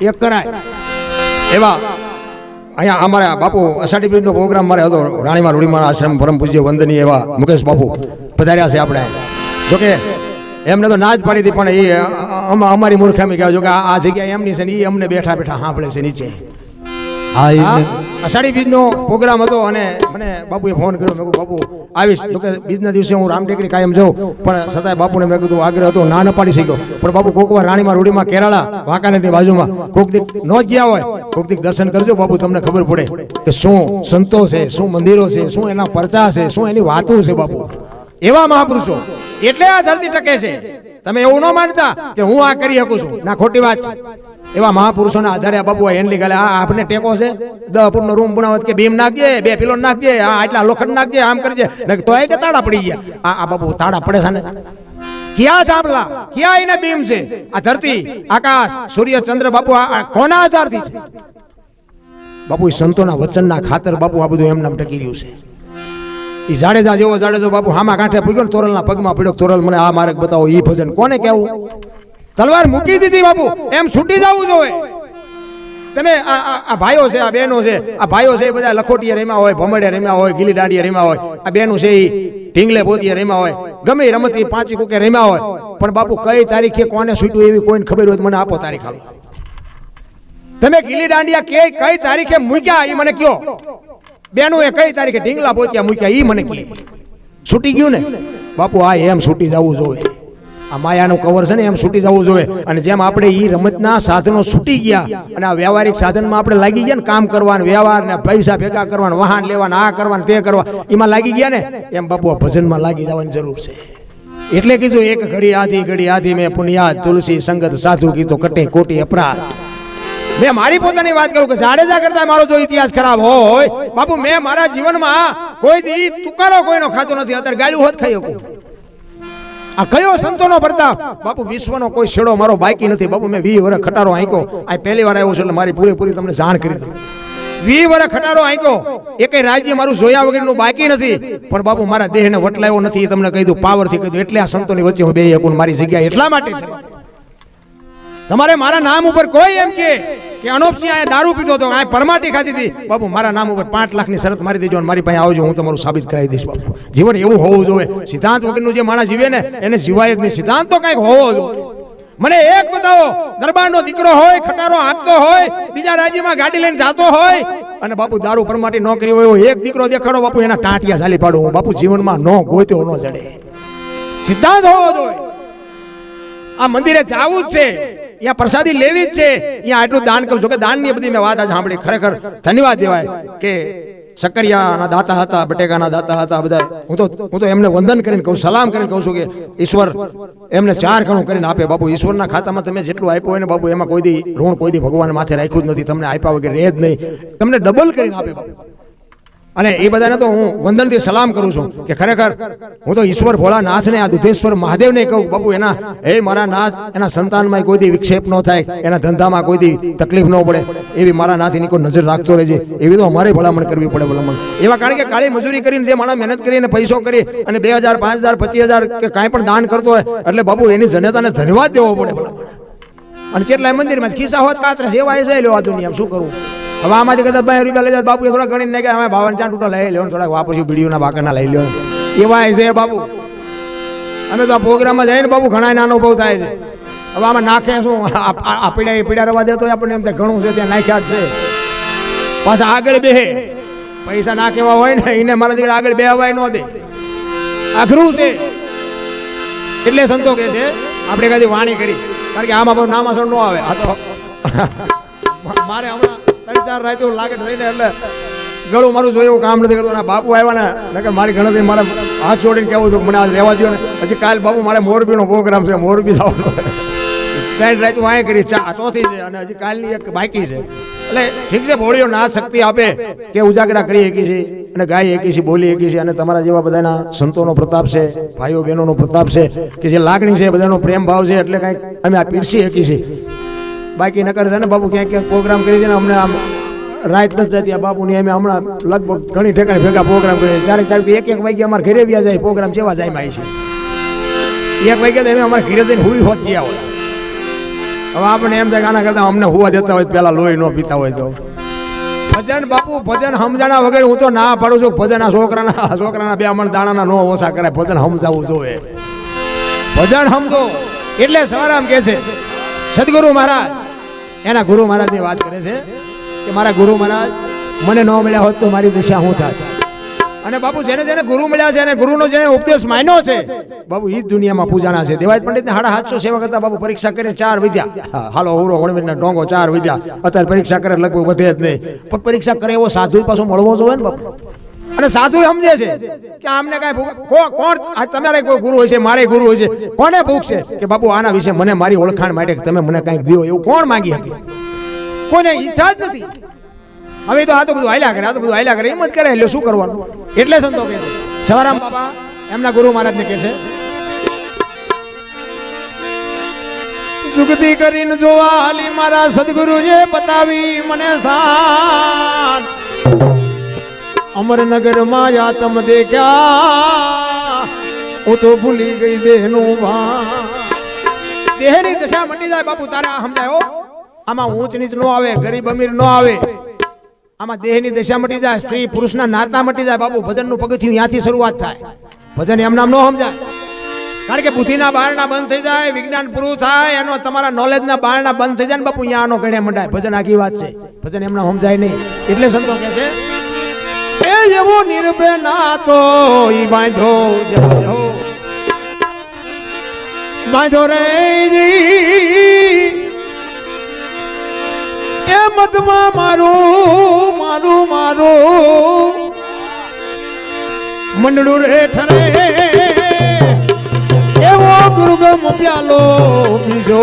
એક કરાય. એવા અહીંયા અમારા બાપુ અષાઢી બીજનો પ્રોગ્રામ મારે હતો રાણીમાં રૂડીમાં આશ્રમ પરમ પૂજ્ય વંદની એવા મુકેશ બાપુ પધાર્યા છે આપણે. જોકે એમને તો ના જ પાડી હતી પણ એ અમારી મૂર્ખામી કહેવાય. જો કે આ જગ્યા એમની છે ને એ અમને બેઠા બેઠા સાંભળે છે નીચે. હા એ હા, અષાઢી બીજનો પ્રોગ્રામ હતો અને મને બાપુએ ફોન કર્યો. મેં બાપુ, આવીશ. તો કે બીજના દિવસે હું રામટેકરી કાયમ જાઉં. પણ છતાંય બાપુને મેં કીધું, આગ્રહ હતો, ના ન પાડી શક્યો. પણ બાપુ કોક વાર રાણીમાં રૂડીમાં કેરાળા વાંકાનેરની બાજુમાં, કોક દીક ન જ ગયા હોય, કોક દીક દર્શન કરજો બાપુ, તમને ખબર પડે કે શું સંતો છે, શું મંદિરો છે, શું એના પરચા છે, શું એની વાતો છે બાપુ. એવા મહાપુરુષો, એટલે આ ધરતી ટકે છે. તમે એવું ન માનતા કે હું આ કરી શકું છું. ના, ખોટી વાત છે. એવા મહાપુરુષોના આધારે આ એનલી ગાલે, આ આપણે ટેકો છે? દસ ફૂટનો રૂમ બનાવત કે ભીમ નાખીએ, બે પિલો નાખીએ, આ આટલા લોખંડ નાખીએ, આમ કરજે તો કે તાળા પડી ગયા. આ આ બાપુ, તાળા પડે છે ને? ક્યાં થાંભલા ક્યાં એને બીમ છે? આ ધરતી, આકાશ, સૂર્ય, ચંદ્ર, બાપુ, આ કોના આધારથી છે? બાપુ એ સંતોના વચનના ખાતર બાપુ આ બધું એમનામ ટકી રહ્યું છે. એ જાડેજા જેવો જાડેજો બાપુ હામા કાંઠે પૂગ્યો ને તોરલના પગમાં પડ્યો તોરલ મને આ માર્ગ બતાવો એ ભજન કોને કેવું તલવાર મૂકી દીધી બાપુ. એમ છૂટી જવું જોઈએ. તમે આ આ- ભાઈઓ છે, આ બહેનો છે, આ ભાઈઓ છે એ બધા લખોટીએ રમ્યા હોય ભમડે રમ્યા હોય ગીલી દાંડીએ રમ્યા હોય. આ બહેનું છે એ ઢીંગલે પોતીએ રમ્યા હોય. ગમે રમત પાંચી કુકે રમ્યા હોય. પણ બાપુ કઈ તારીખે કોને છૂટ્યું એવી કોઈને ખબર હોય તો મને આપો તારીખ હાલો. તમે ગીલી દાંડિયા કે કઈ તારીખે મૂક્યા એ મને કયો. બેનું એ કઈ તારીખે ઢીંગલા પોતિયા મૂક્યા એ મને કહે છૂટી ગયું ને? બાપુ આ એમ છૂટી જવું જોઈએ. આ માયાનું કવર છે ને, એમ છૂટી જવું જોઈએ. અને જેમ આપણે એ રમતના સાધનો છૂટી ગયા અને આ વ્યવહારિક સાધનમાં આપણે લાગી ગયા ને કામ કરવાનું વ્યવહાર ને પૈસા ભેગા કરવાનું, વાહન લેવાના, આ કરવાનું, તે કરવા એમાં લાગી ગયા ને, એમ બાપુ ભજનમાં લાગી જવાની જરૂર છે. એટલે કીધું, એક ઘડી આધી ઘડી આધી મેં પુનિયાદ, તુલસી, સંગત, સાધુ કીધું કટે કોટી અપરાધ. મેં મારી પોતાની વાત કરું કે જાડેજા કરતા મારો જો ઇતિહાસ ખરાબ હોય, બાપુ, મેં મારા જીવનમાં કોઈ દી તુકારો કોઈનો ખાતો નથી, અત્યારે ગાળ્યું હોત ખાઈ શકું. આ કયો સંતોનો પ્રતાપ? બાપુ, વિશ્વનો કોઈ છેડો મારો બાકી નથી. બાપુ, મેં વી વર્ષ ખટારો આંક્યો. આ પહેલી વાર આવ્યો છું એટલે મારી પૂરેપૂરી તમને જાણ કરી દઉં. વી વર્ષ ખટારો આંક્યો. એકેય રાજ્ય મારું જોયા વગરનું બાકી નથી. પણ બાપુ, મારા દેહને વટલાયો નથી. એ તમને કહી દઉં, પાવરથી કહી દઉં. એટલે આ સંતોની વચ્ચે હું બે એકું મારી જગ્યા એટલા માટે છે. તમારે મારા નામ ઉપર કોઈ એમ કે કે અનોપસિંહ આ દારૂ પીધો હતો આ પરમાટી ખાધી હતી? બાપુ, મારા નામ ઉપર પાંચ લાખની શરત મારી દેજો અને મારી પાસે આવજો, હું તમારું સાબિત કરાવી દઈશ, બાપુ. જીવન એવું હોવું જોઈએ. સિદ્ધાંત વગરનું જે માણસ જીવે ને, એને જીવાય જ નહીં. સિદ્ધાંત તો કંઈક હોવો જોઈએ. મને એક બતાવો, દરબારનો દીકરો હોય, ખટારો આપતો હોય, બીજા રાજ્યમાં ગાડી લઈને જતો હોય, અને બાપુ દારૂ પરમાટી ન કરી હોય એક દીકરો દેખાડો, બાપુ, એના ટાંટિયા ચાલી પાડું હું. બાપુ, જીવનમાં ન ગોત્યો ન જડે. સિદ્ધાંત હોવો જોઈએ. આ મંદિરે જાવું જ છે. અહીંયા પ્રસાદી લેવી જ છે. અહીંયા આટલું દાન કરું જો કે દાનની બધી મેં વાત આજે સાંભળી. ખરેખર ધન્યવાદ દેવાય કે સકરિયાના દાતા હતા, બટેકાના દાતા હતા, બધા. હું તો હું તો એમને વંદન કરીને કહું, સલામ કરીને કહું છું કે ઈશ્વર એમને ચાર ગણું કરીને આપે. બાપુ, ઈશ્વરના ખાતામાં તમે જેટલું આપ્યું હોય ને બાપુ, એમાં કોઈ દી ઋણ, કોઈ દી ભગવાન માથે રાખ્યું જ નથી. તમને આપ્યા વગર રહે જ નહીં. તમને ડબલ કરીને આપે, બાપુ. અને એ બધાને તો હું વંદનથી સલામ કરું છું કે ખરેખર હું તો ઈશ્વર ભોળાનાથને, આ દુધેશ્વર મહાદેવને કહું, બાપુ, એના, એ મારા નાથ, એના સંતાનમાં કોઈ દી વિક્ષેપ ન થાય, એના ધંધામાં કોઈ દી તકલીફ ન પડે, એવી મારા નાથ એની કોઈ નજર રાખતો રહેજે, એવી તો અમારે ભલામણ કરવી પડે ભલામણ. એવા કારણ કે કાળી મજૂરી કરીને જે માણસ મહેનત કરીને પૈસો કરી અને બે હજાર, પાંચ હજાર, પચીસ હજાર કે કાંઈ પણ દાન કરતો હોય, એટલે બાપુ, એની જનતાને ધન્યવાદ દેવો પડે ભલામણ. અને કેટલાય મંદિરમાં ખિસ્સા હોત, કાતરે સેવાય છે લો આ દુનિયા શું કરું? હવે આમાંથી કદાચ ભાઈ રૂપિયા લઈ જાય બાપુ થોડા ગણીને નાખે અમે ભાવન ચાર ટૂટા લઈ લ્યો ને થોડાક વાપરશું બીડીઓના બાકરના લઈ લ્યો એવા છે બાપુ. અમે તો આ પ્રોગ્રામમાં જઈને બાપુ ઘણા નાનો અનુભવ થાય છે. હવે આમાં નાખે શું? આ- પીડા એ પીડા રવા દેતો આપણને એમ ઘણું છે, ત્યાં નાખ્યા જ છે. પાછા આગળ બેહે. પૈસા ના કેવા હોય ને, એને મારા દીકરા આગળ બેહવાય ન દે. અઘરું છે. એટલે સંતો કે છે, આપણે કદી વાણી કરી. કારણ કે આમાં પણ નામાસણ ન આવે. આ તો મારે હમણાં ત્રણ ચાર રાતો લાગે થઈને એટલે ગળું મારું જોયું કામ નથી કરતું. બાપુ આવ્યા ને નકર મારી ગણતરી મારે હાથ છોડીને કહેવું હતું મને આજ રહેવા દો ને. પછી કાલ બાપુ મારે મોરબીનો પ્રોગ્રામ છે, મોરબી જવાનો. ત્રણ રાત વાય કરી, ચા ચોથી છે અને હજી કાલની એક બાકી છે. એટલે ઠીક છે, ભોળીઓ ના શક્તિ આપે કે ઉજાગરા કરી શકી છે અને ગાય શકી છે બોલી શકી છે અને તમારા જેવા બધાના સંતોનો પ્રતાપ છે, ભાઈઓ બહેનોનો પ્રતાપ છે, કે જે લાગણી છે, બધાનો પ્રેમ ભાવ છે, એટલે કંઈક અમે આ પીરસી શકી છે બાકી નકર છે ને બાપુ ક્યાંક ક્યાંક પ્રોગ્રામ કરી છે ને અમને આમ રાત નથી જતી. આ બાપુની અમે હમણાં લગભગ ઘણી ઠેકાણે ભેગા પ્રોગ્રામ કરીએ. ચારેક ચારેક એક એક વાગે અમારે ઘરે વ્યા જાય પ્રોગ્રામ જેવા જાય માં છે. એક વાગે અમે અમારે ઘરે જઈને હુઈ હોત જ્યાં હોય. હવે આપણે એમ થાય કે આના કરતા અમને હુવા દેતા હોય પહેલાં લોહી ન પીતા હોય તો. ભજન બાપુ, ભજન સમજાણા વગર હું તો ના પાડું છું ભજન આ છોકરાના છોકરાના બે અમણ દાણાના નો ઓછા કરે. ભજન સમજાવવું જોઈએ. ભજન સમજો. એટલે સવારામ કે છે, સદગુરુ મહારાજ એના ગુરુ મહારાજની વાત કરે છે કે મારા ગુરુ મહારાજ, મને ન મળ્યા હોત તો મારી દિશા હું થાત અને બાપુ જેને જેને ગુરુ મળ્યા છે અને ગુરુનો જેને ઉપદેશ માન્યો છે, બાપુ એ જ દુનિયામાં પૂજાના છે. દેવાય પંડિતને સાડા સાતસો સેવા કરતા બાપુ પરીક્ષા કરીને ચાર વિદ્યા. હાલો હોરો હોળવીરના ડોંગો ચાર વિદ્યા. અત્યારે પરીક્ષા કરે, લગભગ વધે જ નહીં. પણ પરીક્ષા કરે એવો સાધુ પાછો મળવો જોઈએ ને બાપુ? અને સાધુ સમજે છે કે આમને કાંઈ કોણ તમારે કોઈ ગુરુ હોય છે, મારે ગુરુ હોય છે, કોને ભૂખ છે? કે બાપુ, આના વિશે મને મારી ઓળખાણ માટે તમે મને કાંઈક દો એવું કોણ માંગી શકે? કોઈને ઈચ્છા જ નથી. હવે તો આ તો બધું હાલ્યા કરે, આ તો બધું હાલ્યા કરે, એમ જ કરે, એટલે શું કરવાનું? એટલે સંતો કહે છે. સવારામ બાપા, એમના ગુરુ મહારાજને કહે છે, જુગતી કરીને જોવા હાલી મારા સદગુરુએ બતાવી મને શાન અમરનગરમાં યા તમ દેખ્યા. હું તો ભૂલી ગઈ દેહનું ભાન. દેહની દશા મટી જાય બાપુ, તારે આ સમજાય આમાં ઊંચ નીચ નો આવે, ગરીબ અમીર નો આવે. આમાં દેહની દશા મટી જાય, સ્ત્રી પુરુષના નાતા મટી જાય, બાપુ, ભજનનું પગથિયું ત્યાંથી શરૂઆત થાય. ભજન એમ નામ ન સમજાય. કારણ કે બુદ્ધિના બારણા બંધ થઈ જાય, વિજ્ઞાન પૂરું થાય, એનો તમારા નોલેજના બારણા બંધ થઈ જાય ને બાપુ અહીંયા આનો ગણે મંડાય. ભજન આગી વાત છે. ભજન એમના સમજાય નહીં. એટલે સંતો કહે છે એ એવો નિર્ભય નાતો, ઈ બાંધો જવો બાંધો રે એ મતમાં મારું મારું મારું. મંડળું રે ઠરે. એવો ગુરુગમ પ્યાલો બીજો.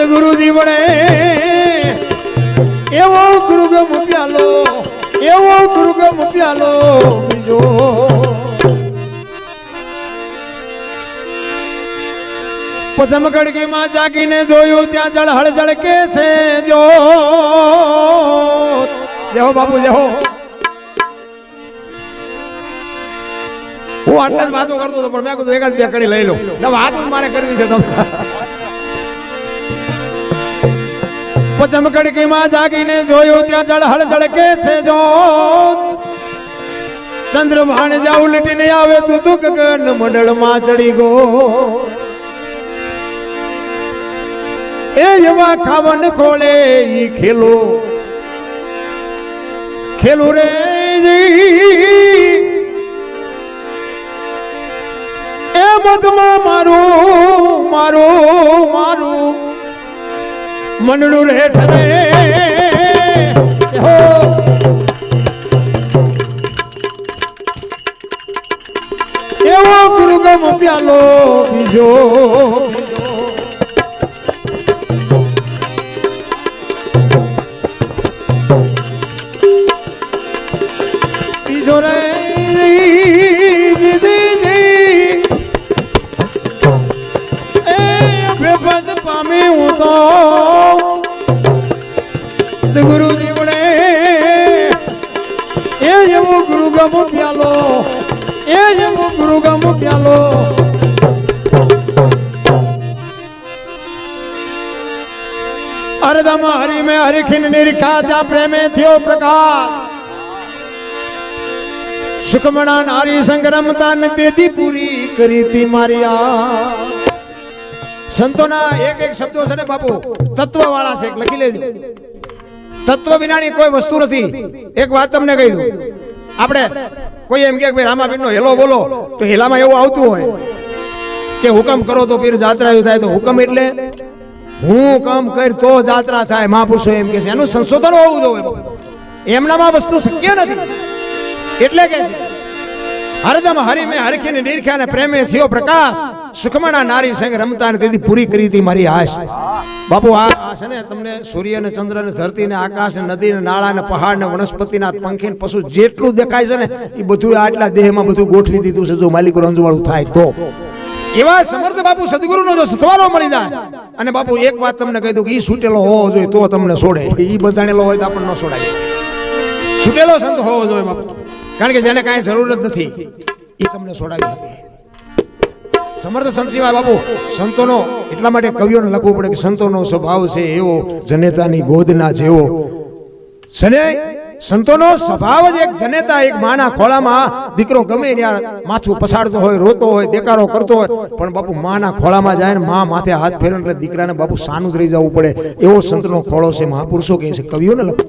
સદગુરુજી વડે. એવો ગુરુગમ પ્યાલો એવો ગુરુગમ પ્યાલો બીજો. પચમ ગડગીમાં જાગીને જોયું, ત્યાં જળ હળજળ કે છે જો. જેહો બાપુ જેહો હું. આટલા જ વાતો કરતો હતો, પણ મેં કીધું એકાદ બે કડી લઈ લો વાત મારે કરવી છે તમે પચમ કડકીમાં જાગીને જોયું ત્યાં જળ હળજળ કે છે જો ચંદ્ર ભાણ જાવ લીટીને આવે તું તું ગગન મંડળમાં ચડી ગો એ એવા ખાવન ખોળે ઈ ખેલો. ખેલો રે એ મધમાં મારું મારું મારું. મનડું રે ઠરે. હો. એવો ગુરુગમ પ્યાલો બીજો. બીજો રે પામી પ્યાલો અરદમ હરી મે હરિખિન નિરખા ત્યાં પ્રેમે થયો પ્રકાશ. સુખમણા નારી સંગ્રમતા ને તેથી પૂરી કરી તી મારી આ. સંતોના એક એક શબ્દો છે ને બાપુ તત્વ વાળા છે, લખી લેજો. તત્વ વિનાની કોઈ વસ્તુ નથી. એક વાત તમને કહી દઉં. આપણે કોઈ એમ કે ભાઈ રામાપીર નો હેલો બોલો, તો હેલામાં એવું આવતું હોય કે હુકમ કરો તો પીર જાત્રા એવું થાય તો હુકમ એટલે હું કામ કર તો જાત્રા થાય મહાપુરુષો એમ કે છે. એનું સંશોધન હોવું જોઈએ એમનામાં વસ્તુ શક્ય નથી. એટલે કે છે, હરદમ હરિ મેં હરખીને નિરખ્યા ને પ્રેમે થયો પ્રકાશ. સુખમણા નારી સંગ રમતા તેથી પૂરી કરી હતી મારી આશ. બાપુ, આ આશ ને તમને સૂર્ય ને ચંદ્ર ને ધરતી ને આકાશ ને નદી ને નાળા ને પહાડ ને વનસ્પતિ ના પંખી ને પશુ જેટલું દેખાય છે ને એ બધું આટલા દેહમાં બધું ગોઠવી દીધું છે. જો માલિકો રંજવાળું થાય તો. એવા સમર્થ બાપુ સદગુરુનો જો સથવારો મળી જાય. અને બાપુ, એક વાત તમને કહી દઉં કે એ છૂટેલો હોવો જોઈએ તો તમને છોડે. એ બંધાણેલો હોય તો આપણને ન છોડાય. છૂટેલો સંત હોવો જોઈએ બાપુ. કારણ કે જેને કાંઈ જરૂર જ નથી એ તમને છોડાવી શકે. સમર્થ સંત સિવાય બાપુ, સંતોનો એટલા માટે કવિઓને લખવું પડે કે સંતોનો સ્વભાવ છે એવો, જનેતાની ગોદના જેવો. સને સંતોનો સ્વભાવ જ એક જનેતા, એક માના ખોળામાં દીકરો ગમે ત્યાં માથું પસાડતો હોય, રોતો હોય, દેકારો કરતો હોય, પણ બાપુ માના ખોળામાં જાય ને મા માથે હાથ ફેરવે એટલે દીકરાને બાપુ સાનું જ રહી જવું પડે. એવો સંતનો ખોળો છે, મહાપુરુષો કહે છે, કવિઓને લખવું